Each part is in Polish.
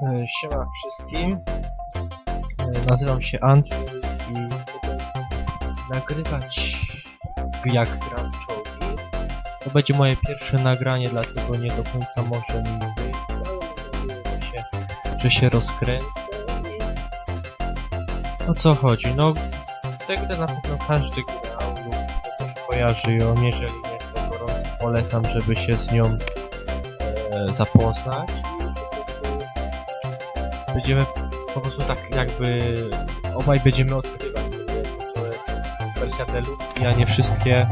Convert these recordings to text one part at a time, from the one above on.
E, Siema wszystkim. E, Nazywam się Andrzej i będę nagrywać jak gram w czołgi. To będzie moje pierwsze nagranie, dlatego nie do końca może mi się, że się rozkręcę. O co chodzi? No, w tę grę na pewno każdy grał lub ktoś kojarzy ją, jeżeli nie, to polecam, żeby się z nią e, zapoznać. Będziemy po prostu tak jakby obaj będziemy odkrywać. To jest wersja deluxe ja nie wszystkie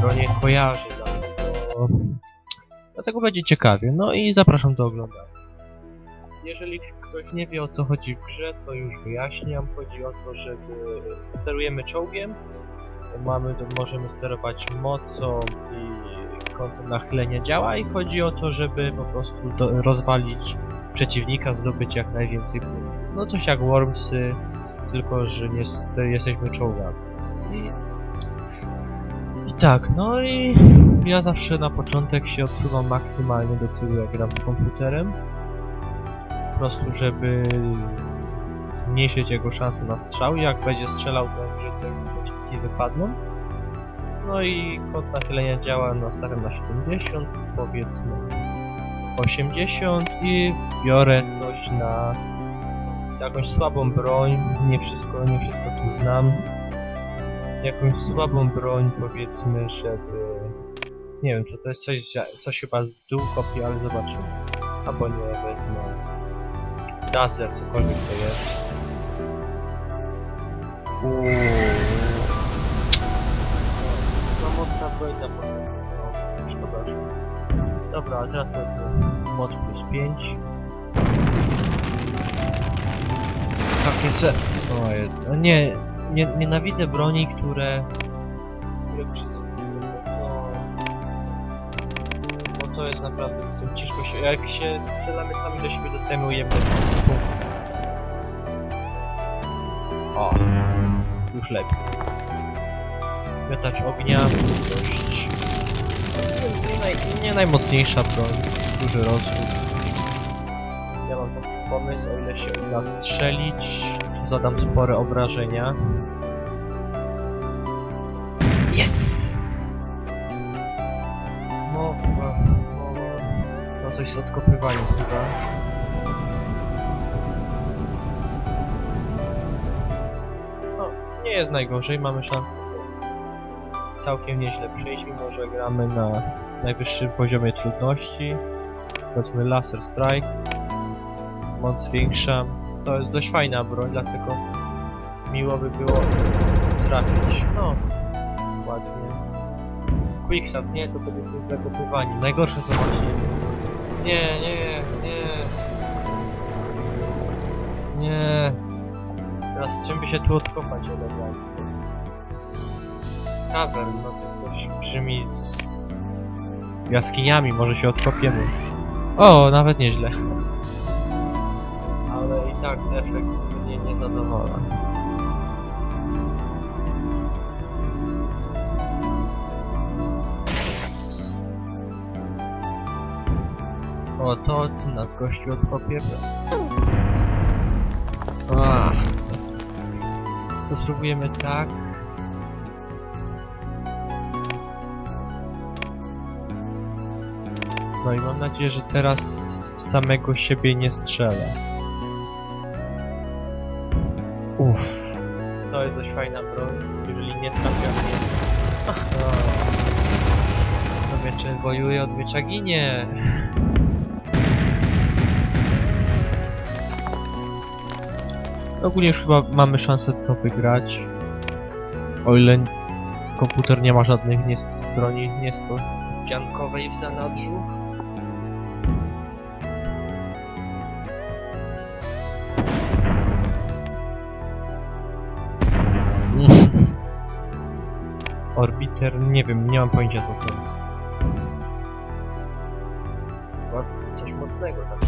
bronie kojarzę, dlatego, dlatego będzie ciekawie. No i zapraszam do oglądania. Jeżeli ktoś nie wie o co chodzi w grze, to już wyjaśniam. Chodzi o to, żeby sterujemy czołgiem, mamy, możemy sterować mocą i kątem nachylenia działa i chodzi o to, żeby po prostu do, rozwalić przeciwnika, zdobyć jak najwięcej punktów. No coś jak Wormsy, tylko że nie st- jesteśmy czołgami. I, I tak, no i ja zawsze na początek się odsuwam maksymalnie do tyłu jak gram z komputerem. Po prostu, żeby zmniejszyć jego szanse na strzał jak będzie strzelał, to że te pociski wypadną. No i kąt nachylenia działa nastawiam na 70, powiedzmy 80 i biorę coś na jakąś słabą broń, nie wszystko, nie wszystko tu znam. Jakąś słabą broń powiedzmy, żeby nie wiem, czy to jest coś, coś chyba z dół kopii, ale zobaczymy. Albo nie, wezmę Dazzler, cokolwiek to jest. Uuu. No mocna broń na początku, no, szkoda, że Dobra, a teraz wezmę moc plus 5. Takie se... O, no nie, nie, nienawidzę broni, które... które przysypują, no... Bo to jest naprawdę, to ciężko się... Jak się strzelamy sami do siebie, dostajemy ujemne punkty. O, już lepiej. Miotacz ognia, dość nie, naj, nie najmocniejsza broń, duży rozrzut. Ja mam taki pomysł, o ile się uda strzelić, to zadam spore obrażenia. Yes! No, chyba, no, no coś z odkopywaniem chyba. No, nie jest najgorzej, mamy szansę całkiem nieźle przejść, mimo że gramy na najwyższym poziomie trudności. Powiedzmy Laser Strike. Moc większa. To jest dość fajna broń, dlatego miło by było trafić. No, ładnie. Quicksand, nie, to będzie coś zakopywanie. Najgorsze co właśnie. Nie, nie, nie. Nie. Teraz czym by się tu odkopać elegancko? Cavern, no to coś brzmi z, z jaskiniami, może się odkopiemy. O, nawet nieźle. Ale i tak efekt mnie nie zadowala. O, to ty nas gościu odkopiemy. Ach. To spróbujemy tak. No i mam nadzieję, że teraz w samego siebie nie strzelę. Uff. To jest dość fajna broń. Jeżeli nie trafia mnie... Kto miecze wojuje, od miecza ginie. Ogólnie już chyba mamy szansę to wygrać. O ile komputer nie ma żadnych broni niespodziankowej w zanadrzu. Orbiter, nie wiem, nie mam pojęcia co to jest. Chyba coś mocnego tak.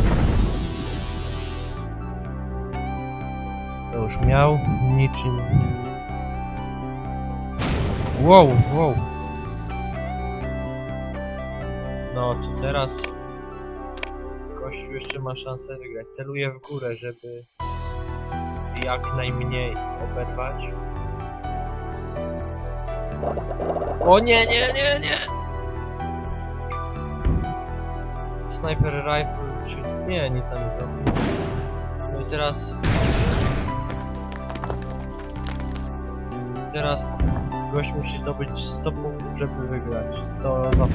To już miał, niczym... Wow, wow. No to teraz gościu jeszcze ma szansę wygrać. Celuję w górę, żeby jak najmniej oberwać. O nie, nie, nie, nie! Sniper rifle, czy... Nie, nic tam nie zrobił. No i teraz... Teraz gość musi zdobyć 100 punktów, żeby wygrać. 102 punkty.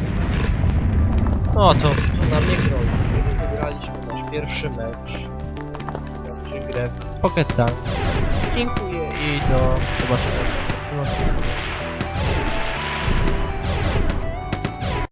No to, to nam nie grozi. Czyli wygraliśmy nasz pierwszy mecz. Znaczy grę w Pocket Tank. Dziękuję i do zobaczenia.